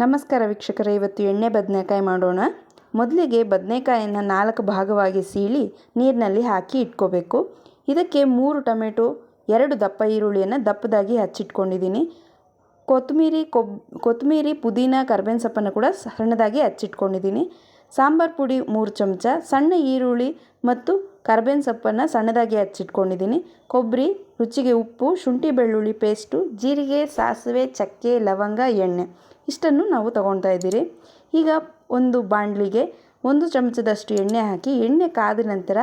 ನಮಸ್ಕಾರ ವೀಕ್ಷಕರೇ, ಇವತ್ತು ಎಣ್ಣೆ ಬದನೆಕಾಯಿ ಮಾಡೋಣ. ಮೊದಲಿಗೆ ಬದನೆಕಾಯಿಯನ್ನು ನಾಲ್ಕು ಭಾಗವಾಗಿ ಸೀಳಿ ನೀರಿನಲ್ಲಿ ಹಾಕಿ ಇಟ್ಕೋಬೇಕು. ಇದಕ್ಕೆ ಮೂರು ಟೊಮೆಟೊ, ಎರಡು ದಪ್ಪ ಈರುಳ್ಳಿಯನ್ನು ದಪ್ಪದಾಗಿ ಹಚ್ಚಿಟ್ಕೊಂಡಿದ್ದೀನಿ. ಕೊತ್ತಂಬರಿ, ಕೊಬ್, ಕೊತ್ತಂಬರಿ, ಪುದೀನ, ಕರ್ಬೇವಿನ ಸೊಪ್ಪನ್ನು ಕೂಡ ಸಣ್ಣದಾಗಿ ಹಚ್ಚಿಟ್ಕೊಂಡಿದ್ದೀನಿ. ಸಾಂಬಾರು ಪುಡಿ ಮೂರು ಚಮಚ, ಸಣ್ಣ ಈರುಳ್ಳಿ ಮತ್ತು ಕರ್ಬೇವಿನ ಸೊಪ್ಪನ್ನು ಸಣ್ಣದಾಗಿ ಹಚ್ಚಿಟ್ಕೊಂಡಿದ್ದೀನಿ. ಕೊಬ್ಬರಿ, ರುಚಿಗೆ ಉಪ್ಪು, ಶುಂಠಿ ಬೆಳ್ಳುಳ್ಳಿ ಪೇಸ್ಟು, ಜೀರಿಗೆ, ಸಾಸಿವೆ, ಚಕ್ಕೆ, ಲವಂಗ, ಎಣ್ಣೆ. ಇಷ್ಟನ್ನು ನಾವು ತಗೊಳ್ತಾ ಇದ್ದೀರಿ. ಈಗ ಒಂದು ಬಾಣಲಿಗೆ ಒಂದು ಚಮಚದಷ್ಟು ಎಣ್ಣೆ ಹಾಕಿ, ಎಣ್ಣೆ ಕಾದ ನಂತರ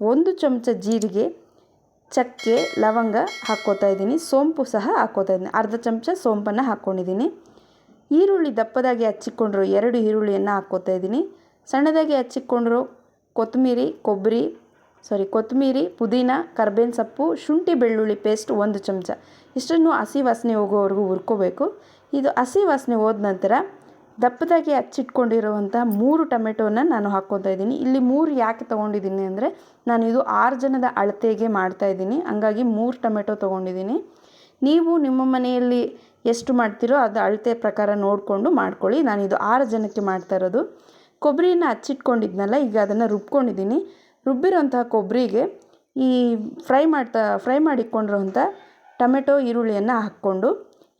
ಒಂದು ಚಮಚ ಜೀರಿಗೆ, ಚಕ್ಕೆ, ಲವಂಗ ಹಾಕ್ಕೋತಾ ಇದ್ದೀನಿ. ಸೋಂಪು ಸಹ ಹಾಕ್ಕೋತಾ ಇದ್ದೀನಿ. ಅರ್ಧ ಚಮಚ ಸೋಂಪನ್ನು ಹಾಕ್ಕೊಂಡಿದ್ದೀನಿ. ಈರುಳ್ಳಿ ದಪ್ಪದಾಗಿ ಹಚ್ಚಿಕೊಂಡಿರೋ ಎರಡು ಈರುಳ್ಳಿಯನ್ನು ಹಾಕ್ಕೋತಾ ಇದ್ದೀನಿ. ಸಣ್ಣದಾಗಿ ಹಚ್ಚಿಕೊಂಡಿರೋ ಕೊತ್ತಂಬರಿ, ಕೊಬ್ಬರಿ ಸಾರಿ ಕೊತ್ತಂಬರಿ ಪುದೀನ ಕರ್ಬೇವಿನ ಸೊಪ್ಪು, ಶುಂಠಿ ಬೆಳ್ಳುಳ್ಳಿ ಪೇಸ್ಟ್ ಒಂದು ಚಮಚ. ಇಷ್ಟನ್ನು ಹಸಿ ವಾಸನೆ ಹೋಗೋವರೆಗೂ ಹುರ್ಕೋಬೇಕು. ಇದು ಹಸಿ ವಾಸನೆ ಹೋದ ನಂತರ ದಪ್ಪದಾಗಿ ಹಚ್ಚಿಟ್ಕೊಂಡಿರುವಂಥ ಮೂರು ಟೊಮೆಟೊನ ನಾನು ಹಾಕ್ಕೊತಾ ಇದ್ದೀನಿ. ಇಲ್ಲಿ ಮೂರು ಯಾಕೆ ತೊಗೊಂಡಿದ್ದೀನಿ ಅಂದರೆ, ನಾನು ಇದು ಆರು ಜನದ ಅಳತೆಗೆ ಮಾಡ್ತಾಯಿದ್ದೀನಿ ಹಂಗಾಗಿ ಮೂರು ಟೊಮೆಟೊ ತೊಗೊಂಡಿದ್ದೀನಿ. ನೀವು ನಿಮ್ಮ ಮನೆಯಲ್ಲಿ ಎಷ್ಟು ಮಾಡ್ತೀರೋ ಅದು ಅಳತೆ ಪ್ರಕಾರ ನೋಡಿಕೊಂಡು ಮಾಡ್ಕೊಳ್ಳಿ. ನಾನು ಇದು ಆರು ಜನಕ್ಕೆ ಮಾಡ್ತಾ ಇರೋದು. ಕೊಬ್ಬರಿನ ಹಚ್ಚಿಟ್ಕೊಂಡಿದ್ನಲ್ಲ, ಈಗ ಅದನ್ನು ರುಬ್ಕೊಂಡಿದ್ದೀನಿ. ರುಬ್ಬಿರೋಂಥ ಕೊಬ್ಬರಿಗೆ ಈ ಫ್ರೈ ಮಾಡ್ತಾ, ಫ್ರೈ ಮಾಡಿಕೊಂಡಿರೋಂಥ ಟೊಮೆಟೊ, ಈರುಳ್ಳಿಯನ್ನು ಹಾಕ್ಕೊಂಡು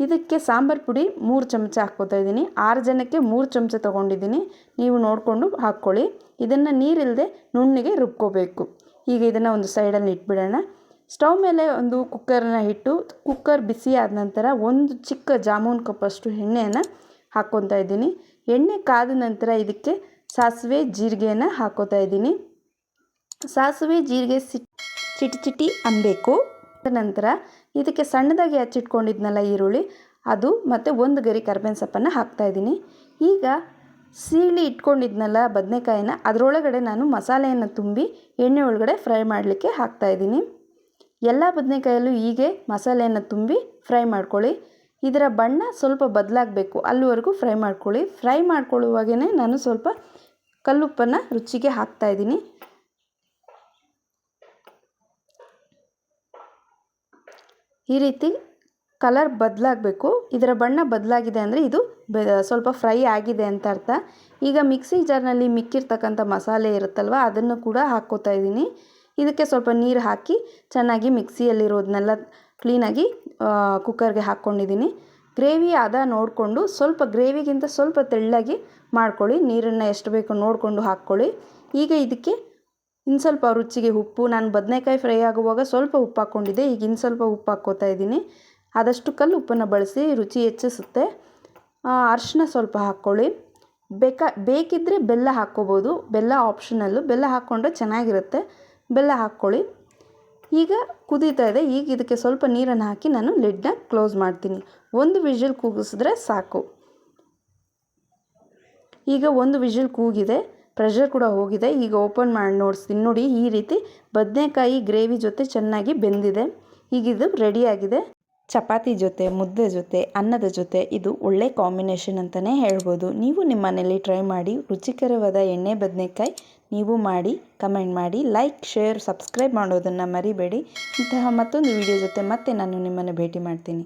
ಇದಕ್ಕೆ ಸಾಂಬಾರು ಪುಡಿ ಮೂರು ಚಮಚ ಹಾಕ್ಕೋತಾ ಇದ್ದೀನಿ. ಆರು ಜನಕ್ಕೆ ಮೂರು ಚಮಚ ತೊಗೊಂಡಿದ್ದೀನಿ. ನೀವು ನೋಡಿಕೊಂಡು ಹಾಕ್ಕೊಳ್ಳಿ. ಇದನ್ನು ನೀರಿಲ್ಲದೆ ನುಣ್ಣಿಗೆ ರುಬ್ಕೋಬೇಕು. ಈಗ ಇದನ್ನು ಒಂದು ಸೈಡಲ್ಲಿ ಇಟ್ಬಿಡೋಣ. ಸ್ಟವ್ ಮೇಲೆ ಒಂದು ಕುಕ್ಕರನ್ನ ಇಟ್ಟು, ಕುಕ್ಕರ್ ಬಿಸಿ ಆದ ನಂತರ ಒಂದು ಚಿಕ್ಕ ಜಾಮೂನ್ ಕಪ್ಪಷ್ಟು ಎಣ್ಣೆಯನ್ನು ಹಾಕ್ಕೊತಾ ಇದ್ದೀನಿ. ಎಣ್ಣೆ ಕಾದ ನಂತರ ಇದಕ್ಕೆ ಸಾಸಿವೆ, ಜೀರಿಗೆಯನ್ನು ಹಾಕ್ಕೋತಾ ಇದ್ದೀನಿ. ಸಾಸಿವೆ, ಜೀರಿಗೆ ಚಿಟಿ ಚಿಟಿ ಅನ್ನಬೇಕು ನಂತರ ಇದಕ್ಕೆ ಸಣ್ಣದಾಗಿ ಹಚ್ಚಿಟ್ಕೊಂಡಿದ್ನಲ್ಲ ಈರುಳ್ಳಿ, ಅದು ಮತ್ತು ಒಂದು ಗರಿ ಕರ್ಬೇವಿನ ಸೊಪ್ಪನ್ನು ಹಾಕ್ತಾಯಿದ್ದೀನಿ ಈಗ ಸೀಳಿ ಇಟ್ಕೊಂಡಿದ್ನಲ್ಲ ಬದನೆಕಾಯಿನ, ಅದರೊಳಗಡೆ ನಾನು ಮಸಾಲೆಯನ್ನು ತುಂಬಿ ಎಣ್ಣೆ ಒಳಗಡೆ ಫ್ರೈ ಮಾಡಲಿಕ್ಕೆ ಹಾಕ್ತಾಯಿದ್ದೀನಿ ಎಲ್ಲ ಬದನೆಕಾಯಲ್ಲೂ ಹೀಗೆ ಮಸಾಲೆಯನ್ನು ತುಂಬಿ ಫ್ರೈ ಮಾಡ್ಕೊಳ್ಳಿ. ಇದರ ಬಣ್ಣ ಸ್ವಲ್ಪ ಬದಲಾಗಬೇಕು, ಅಲ್ಲಿವರೆಗೂ ಫ್ರೈ ಮಾಡ್ಕೊಳ್ಳಿ. ಫ್ರೈ ಮಾಡ್ಕೊಳ್ಳುವಾಗೇ ನಾನು ಸ್ವಲ್ಪ ಕಲ್ಲುಪ್ಪನ್ನು ರುಚಿಗೆ ಹಾಕ್ತಾಯಿದ್ದೀನಿ ಈ ರೀತಿ ಕಲರ್ ಬದಲಾಗಬೇಕು. ಇದರ ಬಣ್ಣ ಬದಲಾಗಿದೆ ಅಂದರೆ ಇದು ಸ್ವಲ್ಪ ಫ್ರೈ ಆಗಿದೆ ಅಂತ ಅರ್ಥ. ಈಗ ಮಿಕ್ಸಿ ಜಾರ್ನಲ್ಲಿ ಮಿಕ್ಕಿರ್ತಕ್ಕಂಥ ಮಸಾಲೆ ಇರುತ್ತಲ್ವ, ಅದನ್ನು ಕೂಡ ಹಾಕ್ಕೋತಾ ಇದ್ದೀನಿ. ಇದಕ್ಕೆ ಸ್ವಲ್ಪ ನೀರು ಹಾಕಿ ಚೆನ್ನಾಗಿ ಮಿಕ್ಸಿಯಲ್ಲಿರೋದನ್ನೆಲ್ಲ ಕ್ಲೀನಾಗಿ ಕುಕ್ಕರ್ಗೆ ಹಾಕ್ಕೊಂಡಿದ್ದೀನಿ. ಗ್ರೇವಿ ಅದ ನೋಡಿಕೊಂಡು ಸ್ವಲ್ಪ ಗ್ರೇವಿಗಿಂತ ಸ್ವಲ್ಪ ತೆಳ್ಳಗೆ ಮಾಡ್ಕೊಳ್ಳಿ. ನೀರನ್ನು ಎಷ್ಟು ಬೇಕು ನೋಡಿಕೊಂಡು ಹಾಕ್ಕೊಳ್ಳಿ. ಈಗ ಇದಕ್ಕೆ ಇನ್ನು ಸ್ವಲ್ಪ ರುಚಿಗೆ ಉಪ್ಪು, ನಾನು ಬದನೆಕಾಯಿ ಫ್ರೈ ಆಗುವಾಗ ಸ್ವಲ್ಪ ಉಪ್ಪು ಹಾಕ್ಕೊಂಡಿದ್ದೆ. ಈಗ ಇನ್ನು ಸ್ವಲ್ಪ ಉಪ್ಪು ಹಾಕ್ಕೋತಾ ಇದ್ದೀನಿ. ಆದಷ್ಟು ಕಲ್ಲು ಉಪ್ಪನ್ನು ಬಳಸಿ ರುಚಿ ಹೆಚ್ಚಿಸುತ್ತೆ. ಅರಿಶಿನ ಸ್ವಲ್ಪ ಹಾಕ್ಕೊಳ್ಳಿ. ಬೇಕಾ ಬೇಕಿದ್ದರೆ ಬೆಲ್ಲ ಹಾಕ್ಕೋಬೋದು. ಬೆಲ್ಲ ಆಪ್ಷನಲ್ಲು. ಬೆಲ್ಲ ಹಾಕ್ಕೊಂಡ್ರೆ ಚೆನ್ನಾಗಿರುತ್ತೆ. ಬೆಲ್ಲ ಹಾಕ್ಕೊಳ್ಳಿ. ಈಗ ಕುದೀತಾ ಇದೆ. ಈಗ ಇದಕ್ಕೆ ಸ್ವಲ್ಪ ನೀರನ್ನು ಹಾಕಿ ನಾನು ಲಿಡ್ನ ಕ್ಲೋಸ್ ಮಾಡ್ತೀನಿ. ಒಂದು ವಿಷಲ್ ಕೂಗಿಸಿದ್ರೆ ಸಾಕು. ಈಗ ಒಂದು ವಿಷಲ್ ಕೂಗಿದೆ. ಪ್ರೆಷರ್ ಕೂಡ ಹೋಗಿದೆ. ಈಗ ಓಪನ್ ಮಾಡಿ, ನೋಡಿಸ್ತೀನಿ. ನೋಡಿ, ಈ ರೀತಿ ಬದನೆಕಾಯಿ ಗ್ರೇವಿ ಜೊತೆ ಚೆನ್ನಾಗಿ ಬೆಂದಿದೆ. ಈಗ ಇದು ರೆಡಿಯಾಗಿದೆ ಚಪಾತಿ ಜೊತೆ, ಮುದ್ದೆ ಜೊತೆ, ಅನ್ನದ ಜೊತೆ ಇದು ಒಳ್ಳೆ ಕಾಂಬಿನೇಷನ್ ಅಂತಲೇ ಹೇಳ್ಬೋದು. ನೀವು ನಿಮ್ಮ ಮನೆಯಲ್ಲಿ ಟ್ರೈ ಮಾಡಿ ರುಚಿಕರವಾದ ಎಣ್ಣೆ, ಬದನೆಕಾಯಿ ನೀವು ಮಾಡಿ ಕಮೆಂಟ್ ಮಾಡಿ ಲೈಕ್ ಶೇರ್ ಸಬ್ಸ್ಕ್ರೈಬ್ ಮಾಡೋದನ್ನು ಮರಿಬೇಡಿ. ಇಂತಹ ಮತ್ತೊಂದು ವಿಡಿಯೋ ಜೊತೆ ಮತ್ತೆ ನಾನು ನಿಮ್ಮನ್ನು ಭೇಟಿ ಮಾಡ್ತೀನಿ.